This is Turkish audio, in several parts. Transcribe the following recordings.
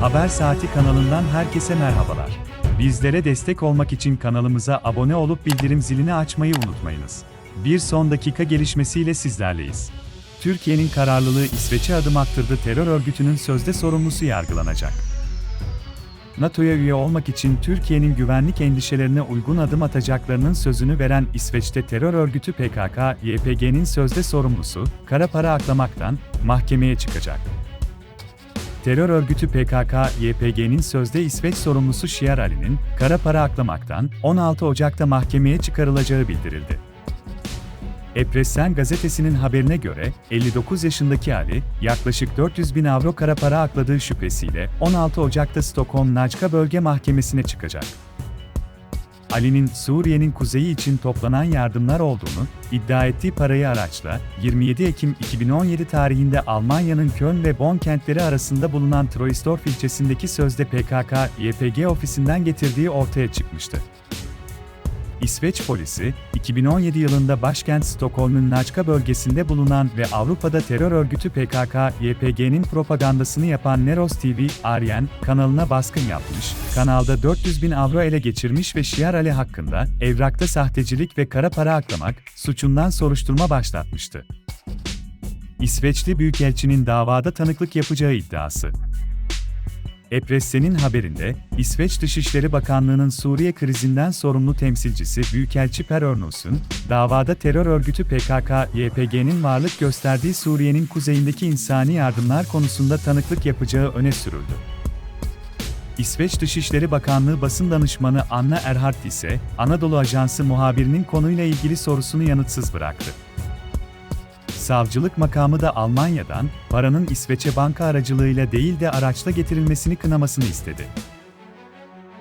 Haber Saati kanalından herkese merhabalar. Bizlere destek olmak için kanalımıza abone olup bildirim zilini açmayı unutmayınız. Bir son dakika gelişmesiyle sizlerleyiz. Türkiye'nin kararlılığı İsveç'e adım attırdı terör örgütünün sözde sorumlusu yargılanacak. NATO'ya üye olmak için Türkiye'nin güvenlik endişelerine uygun adım atacaklarının sözünü veren İsveç'te terör örgütü PKK, YPG'nin sözde sorumlusu, kara para aklamaktan mahkemeye çıkacak. Terör örgütü PKK, YPG'nin sözde İsveç sorumlusu Şiar Ali'nin, kara para aklamaktan 16 Ocak'ta mahkemeye çıkarılacağı bildirildi. Epressen gazetesinin haberine göre, 59 yaşındaki Ali, yaklaşık 400 bin avro kara para akladığı şüphesiyle 16 Ocak'ta Stockholm Naçka Bölge Mahkemesi'ne çıkacak. Ali'nin Suriye'nin kuzeyi için toplanan yardımlar olduğunu, iddia ettiği parayı araçla, 27 Ekim 2017 tarihinde Almanya'nın Köln ve Bonn kentleri arasında bulunan Troisdorf ilçesindeki sözde PKK-YPG ofisinden getirdiği ortaya çıkmıştı. İsveç polisi, 2017 yılında başkent Stockholm'un Naçka bölgesinde bulunan ve Avrupa'da terör örgütü PKK-YPG'nin propagandasını yapan Neros TV, Aryen, kanalına baskın yapmış, kanalda 400 bin avro ele geçirmiş ve Şiar Ali hakkında, evrakta sahtecilik ve kara para aklamak, suçundan soruşturma başlatmıştı. İsveçli Büyükelçinin davada tanıklık yapacağı iddiası. Epressen'in haberinde, İsveç Dışişleri Bakanlığı'nın Suriye krizinden sorumlu temsilcisi Büyükelçi Per Örnolfsson, davada terör örgütü PKK-YPG'nin varlık gösterdiği Suriye'nin kuzeyindeki insani yardımlar konusunda tanıklık yapacağı öne sürüldü. İsveç Dışişleri Bakanlığı basın danışmanı Anna Erhardt ise, Anadolu Ajansı muhabirinin konuyla ilgili sorusunu yanıtsız bıraktı. Savcılık makamı da Almanya'dan, paranın İsveç'e banka aracılığıyla değil de araçla getirilmesini kınamasını istedi.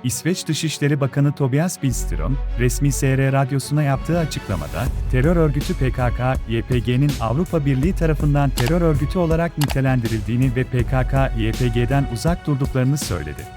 İsveç Dışişleri Bakanı Tobias Billström, resmi SR radyosuna yaptığı açıklamada, terör örgütü PKK, YPG'nin Avrupa Birliği tarafından terör örgütü olarak nitelendirildiğini ve PKK, YPG'den uzak durduklarını söyledi.